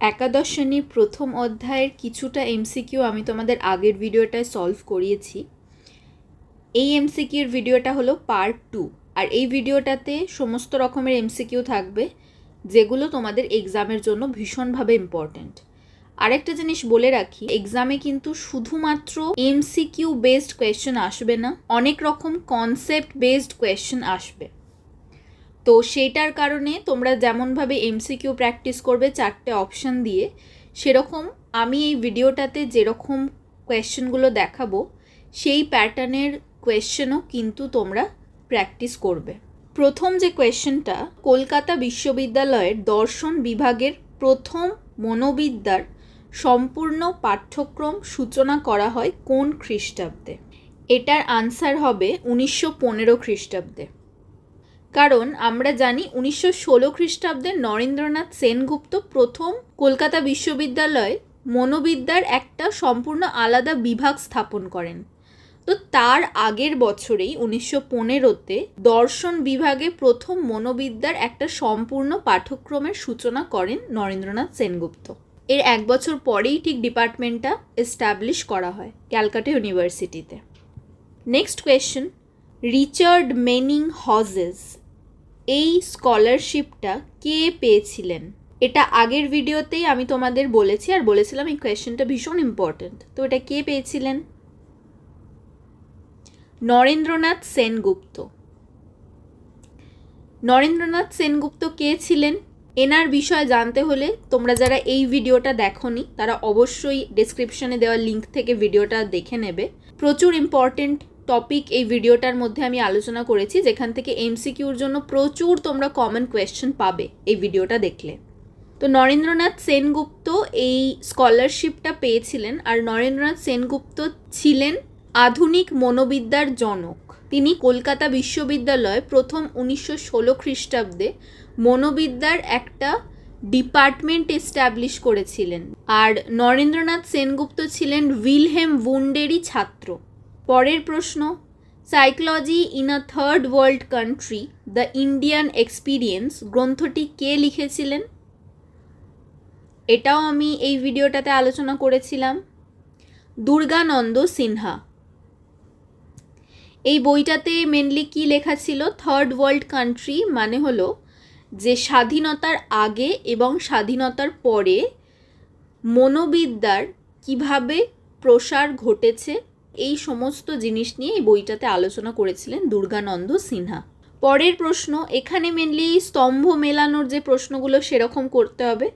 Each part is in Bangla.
একাদশ শ্রেণির প্রথম অধ্যায়ের কিছুটা এমসিকিউ আমি তোমাদের আগের ভিডিওটায় সলভ করিয়েছি। এই এমসিকিউর ভিডিওটা হলো পার্ট টু আর এই ভিডিওটাতে সমস্ত রকমের এমসিকিউ থাকবে, যেগুলো তোমাদের এক্সামের জন্য ভীষণভাবে ইম্পর্ট্যান্ট আরেকটা জিনিস বলে রাখি এক্সামে কিন্তু শুধুমাত্র এমসিকিউ বেসড কোয়েশ্চেন আসবে না, অনেক রকম কনসেপ্ট বেসড কোয়েশ্চেন আসবে। তো সেইটার কারণে তোমরা যেমনভাবে এমসিকিউ প্র্যাকটিস করবে চারটে অপশান দিয়ে, সেরকম আমি এই ভিডিওটাতে যেরকম কোয়েশ্চেনগুলো দেখাবো, সেই প্যাটার্নের কোয়েশ্চেনও কিন্তু তোমরা প্র্যাকটিস করবে। প্রথম যে কোয়েশ্চেনটা কলকাতা বিশ্ববিদ্যালয়ের দর্শন বিভাগের প্রথম মনোবিদ্যার সম্পূর্ণ পাঠ্যক্রম সূচনা করা হয় কোন খ্রিস্টাব্দে? এটার আনসার হবে উনিশশো পনেরো খ্রিস্টাব্দে। কারণ আমরা জানি উনিশশো ষোলো খ্রিস্টাব্দে নরেন্দ্রনাথ সেনগুপ্ত প্রথম কলকাতা বিশ্ববিদ্যালয়ে মনোবিদ্যার একটা সম্পূর্ণ আলাদা বিভাগ স্থাপন করেন। তো তার আগের বছরেই উনিশশো পনেরোতে দর্শন বিভাগে প্রথম মনোবিদ্যার একটা সম্পূর্ণ পাঠ্যক্রমের সূচনা করেন নরেন্দ্রনাথ সেনগুপ্ত। এর এক বছর পরেই ঠিক ডিপার্টমেন্টটা এস্টাবলিশ করা হয় ক্যালকাটা ইউনিভার্সিটিতে। Next question, Richard Manning Hodges এই স্কলারশিপটা কে পেয়েছিলেন? এটা আগের ভিডিওতেই আমি তোমাদের বলেছি আর বলেছিলাম এই কোয়েশ্চেনটা ভীষণ ইম্পর্ট্যান্ট তো এটা কে পেয়েছিলেন? নরেন্দ্রনাথ সেনগুপ্ত। নরেন্দ্রনাথ সেনগুপ্ত কে ছিলেন? এনার বিষয়ে জানতে হলে তোমরা যারা এই ভিডিওটা দেখোনি, তারা অবশ্যই ডেসক্রিপশনে দেওয়া লিঙ্ক থেকে ভিডিওটা দেখে নেবে। প্রচুর ইম্পর্টেন্ট টপিক এই ভিডিওটার মধ্যে আমি আলোচনা করেছি, যেখান থেকে এমসিকিউর জন্য প্রচুর তোমরা কমন কোয়েশ্চেন পাবে এই ভিডিওটা দেখলে। তো নরেন্দ্রনাথ সেনগুপ্ত এই স্কলারশিপটা পেয়েছিলেন আর নরেন্দ্রনাথ সেনগুপ্ত ছিলেন আধুনিক মনোবিদ্যার জনক। তিনি কলকাতা বিশ্ববিদ্যালয়ে প্রথম উনিশশো ষোলো খ্রিস্টাব্দে মনোবিদ্যার একটা ডিপার্টমেন্ট এস্টাবলিশ করেছিলেন। আর নরেন্দ্রনাথ সেনগুপ্ত ছিলেন উইলহেম উন্ডেরই ছাত্র। পরের প্রশ্ন psychology in a third world country the Indian experience গ্রন্থটি কে লিখেছিলেন? এটাও আমি এই ভিডিওটাতে আলোচনা করেছিলাম। দুর্গানন্দ সিনহা। এই বইটাতে মেনলি কি লেখা ছিল? থার্ড ওয়ার্ল্ড কান্ট্রি মানে হলো যে স্বাধীনতার আগে এবং স্বাধীনতার পরে মনোবিদ্যার কীভাবে প্রসার ঘটেছে এই সমস্ত জিনিস নিয়ে এই বইটাতে আলোচনা করেছিলেন দুর্গানন্দ সিনহা। পরের প্রশ্ন, এখানে মেনলি স্তম্ভ মেলানোর যে প্রশ্নগুলো সেরকম করতে হবে।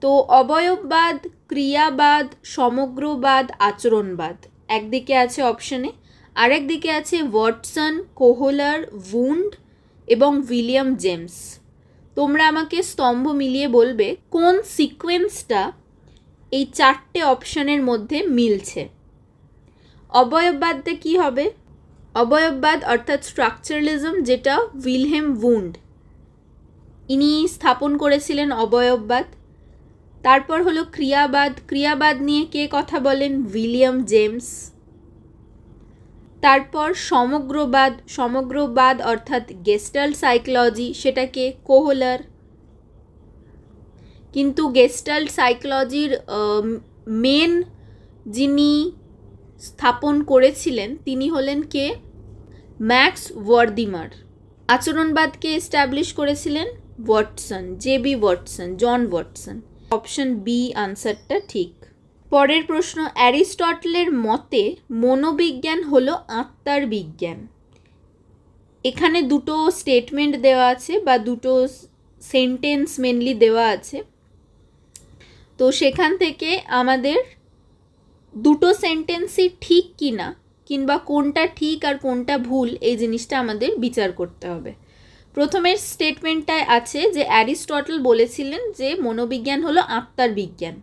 তো অবয়ববাদ, ক্রিয়াবাদ, সমগ্রবাদ, আচরণবাদ। একদিকে আছে অপশনে আরেক দিকে আছে ওয়াটসন, কোহলার, উন্ড এবং উইলিয়াম জেমস। তোমরা আমাকে স্তম্ভ মিলিয়ে বলবে, কোন সিকোয়েন্সটা এই চারটে অপশানের মধ্যে মিলছে? অবয়ববাদটা কি হবে? অবয়ববাদ অর্থাৎ স্ট্রাকচারালিজম যেটা উইলহেম উন্ড। ইনি স্থাপন করেছিলেন অবয়ববাদ তারপর হলো ক্রিয়াবাদ। ক্রিয়াবাদ নিয়ে কে কথা বলেন? William James. তারপর সমগ্রবাদ। সমগ্রবাদ অর্থাৎ গেস্টাল সাইকোলজি, সেটাকে কোহলার। কিন্তু গেস্টাল সাইকোলজির মেন যিনি স্থাপন করেছিলেন তিনি হলেন কে? Max Wertheimer. আচরণবাদকে এস্টাবলিশ করেছিলেন Watson, J B Watson, John Watson. Option B আনসারটা ঠিক। পরের প্রশ্ন, অ্যারিস্টটলের মতে মনোবিজ্ঞান হলো আত্মার বিজ্ঞান। এখানে দুটো স্টেটমেন্ট দেওয়া আছে বা দুটো সেন্টেন্স মেনলি দেওয়া আছে। তো সেখান থেকে আমাদের দুটো সেন্টেন্সই ঠিক কি না কিংবা কোনটা ঠিক আর কোনটা ভুল, এই জিনিসটা আমাদের বিচার করতে হবে। প্রথমের স্টেটমেন্টটায় আছে যে অ্যারিস্টটল বলেছিলেন যে মনোবিজ্ঞান হলো আত্মার বিজ্ঞান।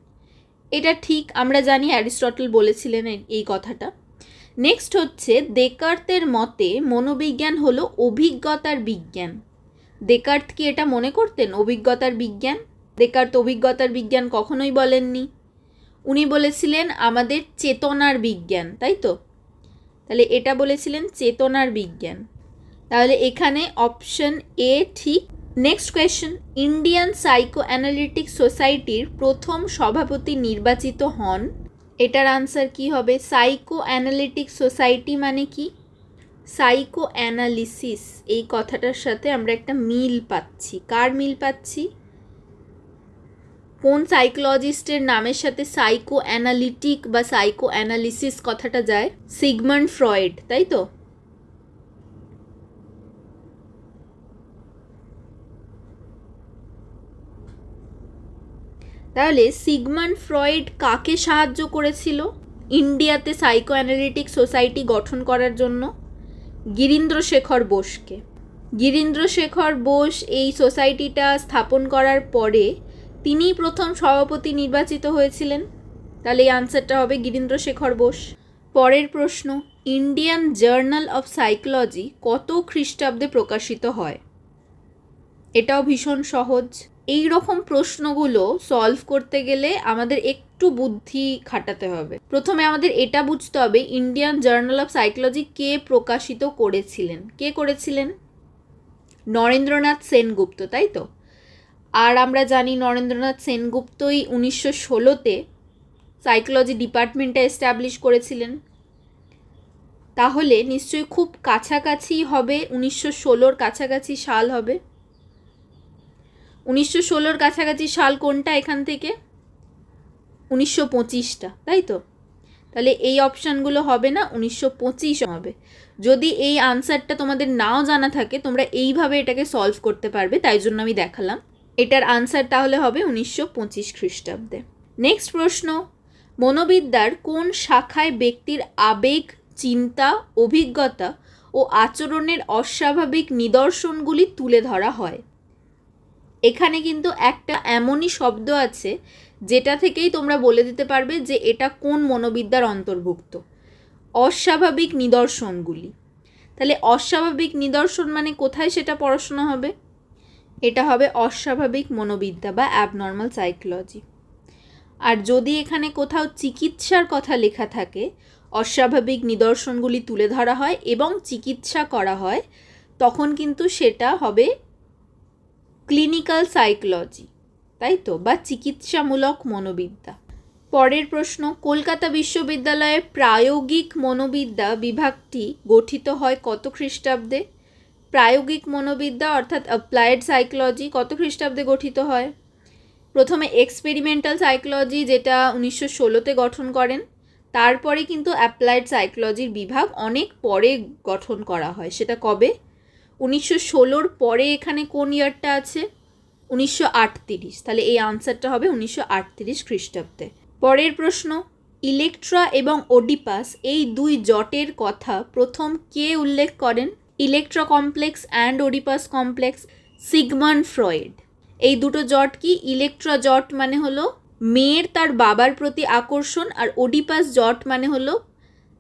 এটা ঠিক, আমরা জানি অ্যারিস্টটল বলেছিলেন এই কথাটা। নেক্সট হচ্ছে দেকার্তের মতে মনোবিজ্ঞান হলো অভিজ্ঞতার বিজ্ঞান। দেকার্ত কি এটা মনে করতেন, অভিজ্ঞতার বিজ্ঞান? দেকার্ত অভিজ্ঞতার বিজ্ঞান কখনোই বলেননি। উনি বলেছিলেন আমাদের চেতনার বিজ্ঞান, তাই তো? তাহলে এটা বলেছিলেন চেতনার বিজ্ঞান। তাহলে এখানে অপশন এ ঠিক। Next question Indian psychoanalytic সোসাইটির প্রথম সভাপতি নির্বাচিত হন। এটার আনসার কি হবে? সাইকো অ্যানালিটিক সোসাইটি মানে কি? সাইকো অ্যানালিসিস এই কথাটার সাথে আমরা একটা মিল পাচ্ছি। কার মিল পাচ্ছি? কোন সাইকোলজিস্টের নামের সাথে সাইকো অ্যানালিটিক বা সাইকো অ্যানালিসিস কথাটা যায়? সিগমন্ড ফ্রয়েড, তাই তো? তাহলে সিগমন্ড ফ্রয়েড কাকে সাহায্য করেছিল? ইন্ডিয়াতে সাইকো অ্যানালিটিক সোসাইটি গঠন করার জন্য? গিরীন্দ্রশেখর বোসকে। গিরীন্দ্রশেখর বোস এই সোসাইটিটা স্থাপন করার পরে তিনিই প্রথম সভাপতি নির্বাচিত হয়েছিলেন। তাহলে এই আনসারটা হবে গিরীন্দ্রশেখর বোস। পরের প্রশ্ন ইন্ডিয়ান জার্নাল অফ সাইকোলজি কত খ্রিস্টাব্দে প্রকাশিত হয়? এটাও ভীষণ সহজ। এই রকম প্রশ্নগুলো সলভ করতে গেলে আমাদের একটু বুদ্ধি খাটাতে হবে। প্রথমে আমাদের এটা বুঝতে হবে ইন্ডিয়ান জার্নাল অফ সাইকোলজি কে প্রকাশিত করেছিলেন? কে করেছিলেন? নরেন্দ্রনাথ সেনগুপ্ত, তাই তো? আর আমরা জানি নরেন্দ্রনাথ সেনগুপ্তই উনিশশো ষোলোতে সাইকোলজি ডিপার্টমেন্টটা এস্টাবলিশ করেছিলেন। তাহলে নিশ্চয়ই খুব কাছাকাছি হবে, উনিশশো ষোলোর কাছাকাছি সাল হবে। উনিশশো ষোলোর কাছাকাছি সাল কোনটা এখান থেকে? উনিশশো পঁচিশটা, তাই তো? তাহলে এই অপশানগুলো হবে না, উনিশশো পঁচিশ হবে। যদি এই আনসারটা তোমাদের নাও জানা থাকে, তোমরা এইভাবে এটাকে সলভ করতে পারবে, তাই জন্য আমি দেখালাম। এটার আনসার তাহলে হবে উনিশশো পঁচিশ খ্রিস্টাব্দে। নেক্সট প্রশ্ন, মনোবিদ্যার কোন শাখায় ব্যক্তির আবেগ, চিন্তা, অভিজ্ঞতা ও আচরণের অস্বাভাবিক নিদর্শনগুলি তুলে ধরা হয়? এখানে কিন্তু একটা এমনই শব্দ আছে যেটা থেকেই তোমরা বলে দিতে পারবে যে এটা কোন মনোবিদ্যার অন্তর্ভুক্ত। অস্বাভাবিক নিদর্শনগুলি। তাহলে অস্বাভাবিক নিদর্শন মানে কোথায় সেটা পড়াশোনা হবে? এটা হবে অস্বাভাবিক মনোবিদ্যা বা অ্যাবনর্মাল সাইকোলজি আর যদি এখানে কোথাও চিকিৎসার কথা লেখা থাকে, অস্বাভাবিক নিদর্শনগুলি তুলে ধরা হয় এবং চিকিৎসা করা হয়, তখন কিন্তু সেটা হবে ক্লিনিক্যাল সাইকোলজি তাই তো? বা চিকিৎসামূলক মনোবিদ্যা। পরের প্রশ্ন, কলকাতা বিশ্ববিদ্যালয়ের প্রায়োগিক মনোবিদ্যা বিভাগটি গঠিত হয় কত খ্রিস্টাব্দে? প্রায়োগিক মনোবিদ্যা অর্থাৎ অ্যাপ্লায়েড সাইকোলজি কত খ্রিস্টাব্দে গঠিত হয়? প্রথমে এক্সপেরিমেন্টাল সাইকোলজি যেটা উনিশশো ষোলোতে গঠন করেন। তারপরে কিন্তু অ্যাপ্লায়েড সাইকোলজির বিভাগ অনেক পরে গঠন করা হয়। সেটা কবে? উনিশশো ষোলোর পরে এখানে কোন ইয়ারটা আছে? উনিশশো আটত্রিশ। তাহলে এই আনসারটা হবে উনিশশো আটত্রিশ খ্রিস্টাব্দে। পরের প্রশ্ন, ইলেকট্রা এবং ওডিপাস এই দুই জটের কথা প্রথম কে উল্লেখ করেন? Electra complex and Oedipus complex Sigmund Freud এই দুটো জট কি? ইলেকট্রা জট মানে হলো মেয়ের তার বাবার প্রতি আকর্ষণ আর ওডিপাস জট মানে হলো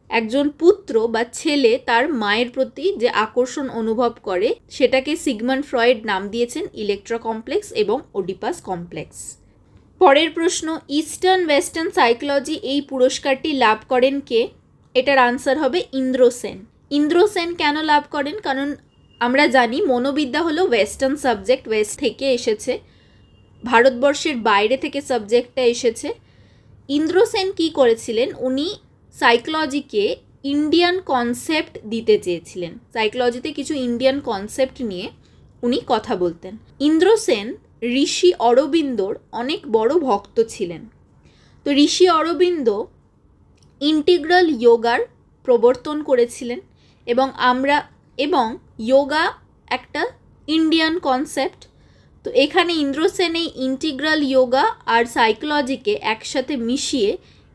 একজন পুত্র বা ছেলে তার মায়ের প্রতি যে আকর্ষণ অনুভব করে, সেটাকে সিগমন ফ্রয়েড নাম দিয়েছেন ইলেকট্রা কমপ্লেক্স এবং ওডিপাস কমপ্লেক্স পরের প্রশ্ন ইস্টার্ন ওয়েস্টার্ন সাইকোলজি এই পুরস্কারটি লাভ করেন কে? এটার আনসার হবে ইন্দ্রসেন। ইন্দ্রসেন কেন লাভ করেন? কারণ আমরা জানি মনোবিদ্যা হলো ওয়েস্টার্ন সাবজেক্ট ওয়েস্ট থেকে এসেছে। ভারতবর্ষের বাইরে থেকে সাবজেক্টটা এসেছে। ইন্দ্রসেন কি করেছিলেন? উনি সাইকোলজিকে ইন্ডিয়ান কনসেপ্ট দিতে চেয়েছিলেন। সাইকোলজিতে কিছু ইন্ডিয়ান কনসেপ্ট নিয়ে উনি কথা বলতেন। ইন্দ্রসেন ঋষি অরবিন্দর অনেক বড় ভক্ত ছিলেন। তো ঋষি অরবিন্দ ইন্টিগ্রাল যোগার প্রবর্তন করেছিলেন। এবং আমরা, এবং যোগা একটা ইন্ডিয়ান কনসেপ্ট তো এখানে ইন্দ্রসেন এই ইন্টিগ্রাল যোগা আর সাইকোলজিকে একসাথে মিশিয়ে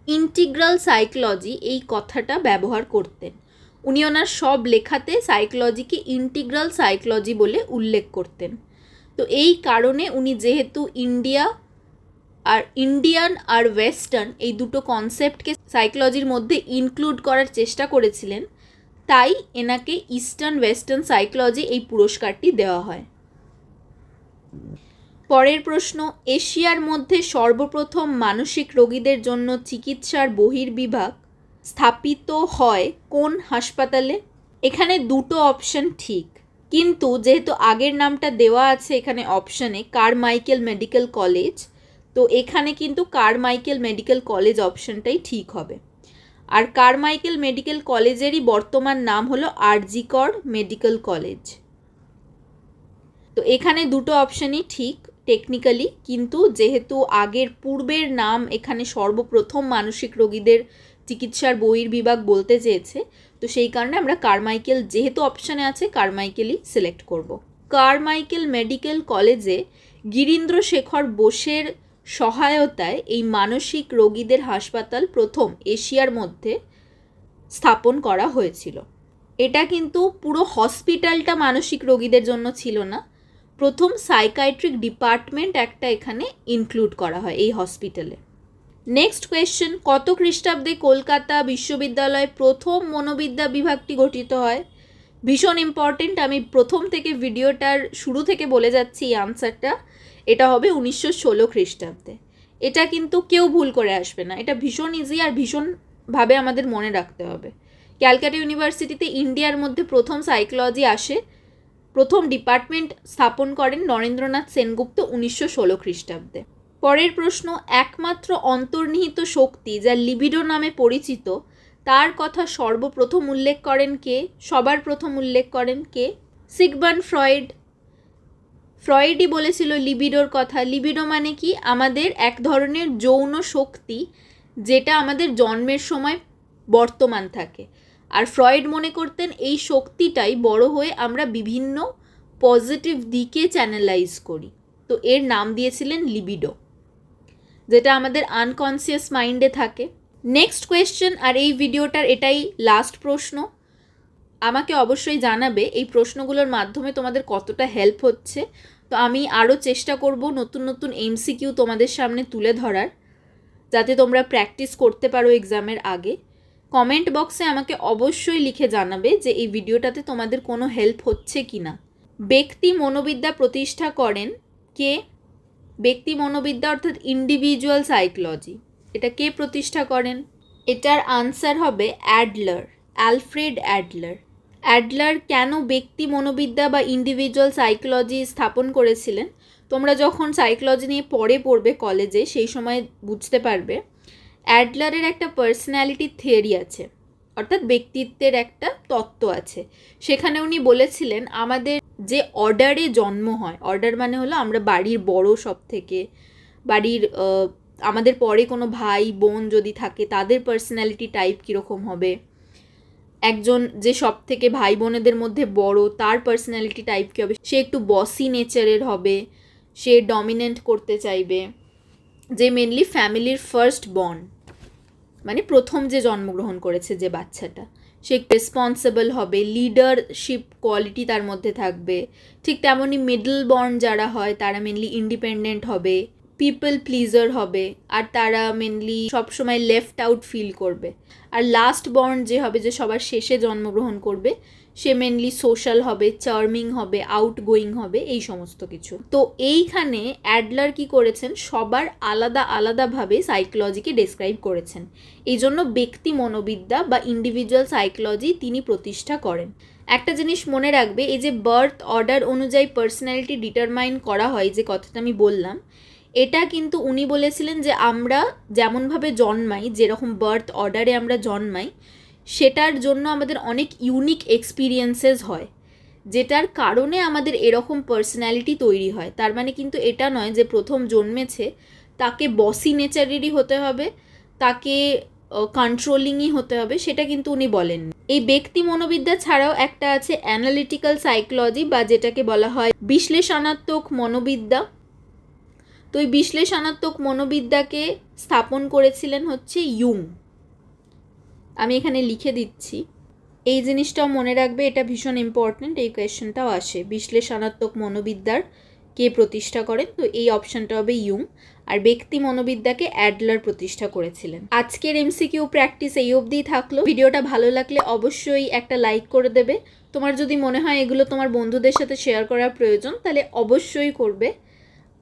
ইন্টিগ্রাল সাইকোলজি এই কথাটা ব্যবহার করতেন। উনি ওনার সব লেখাতে সাইকোলজিকে ইন্টিগ্রাল সাইকোলজি বলে উল্লেখ করতেন। তো এই কারণে উনি যেহেতু ইন্ডিয়া আর ইন্ডিয়ান আর ওয়েস্টার্ন এই দুটো কনসেপ্টকে সাইকোলজির মধ্যে ইনক্লুড করার চেষ্টা করেছিলেন তাই এনাকে ইস্টার্ন ওয়েস্টার্ন সাইকোলজি এই পুরস্কারটি দেওয়া হয়। পরের প্রশ্ন, এশিয়ার মধ্যে সর্বপ্রথম মানসিক রোগীদের জন্য চিকিৎসার বহির্বিভাগ স্থাপিত হয় কোন হাসপাতালে? এখানে দুটো অপশন ঠিক। কিন্তু যেহেতু আগের নামটা দেওয়া আছে এখানে অপশানে কারমাইকেল মেডিকেল কলেজ, তো এখানে কিন্তু কারমাইকেল মেডিকেল কলেজ অপশানটাই ঠিক হবে। আর কারমাইকেল মেডিকেল কলেজেরই বর্তমান নাম হলো আরজিকর মেডিকেল কলেজ। তো এখানে দুটো অপশানই ঠিক টেকনিক্যালি কিন্তু যেহেতু আগের পূর্বের নাম এখানে সর্বপ্রথম মানসিক রোগীদের চিকিৎসার বইয়ের বিভাগ বলতে চেয়েছে, তো সেই কারণে আমরা কারমাইকেল যেহেতু অপশানে আছে, কারমাইকেলই সিলেক্ট করব। কারমাইকেল মেডিকেল কলেজে গিরীন্দ্র শেখর বোসের সহায়তায় এই মানসিক রোগীদের হাসপাতাল প্রথম এশিয়ার মধ্যে স্থাপন করা হয়েছিল। এটা কিন্তু পুরো হসপিটালটা মানসিক রোগীদের জন্য ছিল না। প্রথম সাইকাইট্রিক ডিপার্টমেন্ট একটা এখানে ইনক্লুড করা হয় এই হসপিটালে। নেক্সট কোয়েশ্চেন কত খ্রিস্টাব্দে কলকাতা বিশ্ববিদ্যালয়ে প্রথম মনোবিদ্যা বিভাগটি গঠিত হয়? ভীষণ ইম্পর্টেন্ট আমি প্রথম থেকে ভিডিওটার শুরু থেকে বলে যাচ্ছি এই আনসারটা এটা হবে উনিশশো ষোলো খ্রিস্টাব্দে। এটা কিন্তু কেউ ভুল করে আসবে না। এটা ভীষণ ইজি আর ভীষণভাবে আমাদের মনে রাখতে হবে। ক্যালকাটা ইউনিভার্সিটিতে ইন্ডিয়ার মধ্যে প্রথম সাইকোলজি আসে, প্রথম ডিপার্টমেন্ট স্থাপন করেন নরেন্দ্রনাথ সেনগুপ্ত উনিশশো ষোলো খ্রিস্টাব্দে। পরের প্রশ্ন, একমাত্র অন্তর্নিহিত শক্তি যা লিবিডো নামে পরিচিত, তার কথা সর্বপ্রথম উল্লেখ করেন কে? সবার প্রথম উল্লেখ করেন কে? সিগবান ফ্রয়েড ফ্রয়েডই বলেছিল লিবিডোর কথা। লিবিডো মানে কি? আমাদের এক ধরনের যৌন শক্তি যেটা আমাদের জন্মের সময় বর্তমান থাকে। আর ফ্রয়েড মনে করতেন এই শক্তিটাই বড় হয়ে আমরা বিভিন্ন পজিটিভ দিকে চ্যানেলাইজ করি। তো এর নাম দিয়েছিলেন লিবিডো, যেটা আমাদের আনকনসিয়াস মাইন্ডে থাকে। নেক্সট কোয়েশ্চেন, আর এই ভিডিওটার এটাই লাস্ট প্রশ্ন। আমাকে অবশ্যই জানাবে এই প্রশ্নগুলোর মাধ্যমে তোমাদের কতটা হেল্প হচ্ছে। তো আমি আরও চেষ্টা করব নতুন নতুন এমসিকিউ তোমাদের সামনে তুলে ধরার, যাতে তোমরা প্র্যাকটিস করতে পারো এক্সামের আগে। কমেন্ট বক্সে আমাকে অবশ্যই লিখে জানাবে যে এই ভিডিওটাতে তোমাদের কোনো হেল্প হচ্ছে কি না ব্যক্তি মনোবিদ্যা প্রতিষ্ঠা করেন কে? ব্যক্তি মনোবিদ্যা অর্থাৎ ইন্ডিভিজুয়াল সাইকোলজি এটা কে প্রতিষ্ঠা করেন? এটার আনসার হবে অ্যাডলার অ্যালফ্রেড অ্যাডলার অ্যাডলার কেন ব্যক্তি মনোবিদ্যা বা ইন্ডিভিজুয়াল সাইকোলজি স্থাপন করেছিলেন? তোমরা যখন সাইকোলজি নিয়ে পরে পড়বে কলেজে সেই সময় বুঝতে পারবে। অ্যাডলারের একটা পার্সোনালিটি থিওরি আছে, অর্থাৎ ব্যক্তিত্বের একটা তত্ত্ব আছে। সেখানে উনি বলেছিলেন, আমাদের যে অর্ডারে জন্ম হয় অর্ডার মানে হলো আমরা বাড়ির বড় সব থেকে বাড়ির আমাদের পরে কোনো ভাই বোন যদি থাকে, তাদের পার্সোনালিটি টাইপ কীরকম হবে? একজন যে সব থেকে ভাই বোনেদের মধ্যে বড়, তার পার্সোনালিটি টাইপ কী হবে? সে একটু বসি নেচারের হবে, সে ডমিনেন্ট করতে চাইবে, যে মেনলি ফ্যামিলির ফার্স্ট বর্ন মানে প্রথম যে জন্মগ্রহণ করেছে যে বাচ্চাটা, সে রেসপন্সিবল হবে লিডারশিপ কোয়ালিটি তার মধ্যে থাকবে, ঠিক তেমনই মিডল বর্ন যারা হয়, তারা মেনলি ইন্ডিপেন্ডেন্ট হবে পিপল প্লিজার হবে, আর তারা মেনলি সবসময় লেফট আউট ফিল করবে। আর লাস্ট বর্ন যে হবে, যে সবার শেষে জন্মগ্রহণ করবে, সে মেনলি সোশ্যাল হবে চার্মিং হবে আউট গোয়িং হবে, এই সমস্ত কিছু। তো এইখানে অ্যাডলার কি করেছেন? সবার আলাদা আলাদাভাবে সাইকোলজিকে ডেসক্রাইব করেছেন। এই জন্য ব্যক্তি মনোবিদ্যা বা ইন্ডিভিজুয়াল সাইকোলজি তিনি প্রতিষ্ঠা করেন। একটা জিনিস মনে রাখবে, এই যে বার্থ অর্ডার অনুযায়ী পার্সোনালিটি ডিটারমাইন করা হয়, যে কথাটা আমি বললাম এটা কিন্তু উনি বলেছিলেন যে আমরা যেমনভাবে জন্মাই, যেরকম বার্থ অর্ডারে আমরা জন্মাই, সেটার জন্য আমাদের অনেক ইউনিক এক্সপিরিয়েন্সেস হয়, যেটার কারণে আমাদের এরকম পার্সোনালিটি তৈরি হয়। তার মানে কিন্তু এটা নয় যে প্রথম জন্মেছে, তাকে বসি নেচারেরই হতে হবে, তাকে কন্ট্রোলিংই হতে হবে, সেটা কিন্তু উনি বলেন এই ব্যক্তি মনোবিদ্যা ছাড়াও একটা আছে অ্যানালিটিক্যাল সাইকোলজি বা যেটাকে বলা হয় বিশ্লেষণাত্মক মনোবিদ্যা। তো এই বিশ্লেষণাত্মক মনোবিদ্যাকে স্থাপন করেছিলেন হচ্ছে ইউং আমি এখানে লিখে দিচ্ছি। এই জিনিসটাও মনে রাখবে, এটা ভীষণ ইম্পর্ট্যান্ট এই কোয়েশ্চেনটাও আসে। বিশ্লেষণাত্মক মনোবিদ্যার কে প্রতিষ্ঠা করেন? তো এই অপশানটা হবে ইউং আর ব্যক্তি মনোবিদ্যাকে অ্যাডলার প্রতিষ্ঠা করেছিলেন। আজকের এমসিকিউ প্র্যাকটিস এই অবধিই থাকল। ভিডিওটা ভালো লাগলে অবশ্যই একটা লাইক করে দেবে। তোমার যদি মনে হয় এগুলো তোমার বন্ধুদের সাথে শেয়ার করার প্রয়োজন, তাহলে অবশ্যই করবে।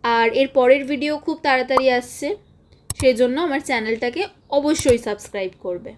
আর এর পরের ভিডিও খুব তাড়াতাড়ি আসছে সেজন্য আমার চ্যানেলটাকে অবশ্যই সাবস্ক্রাইব করবে।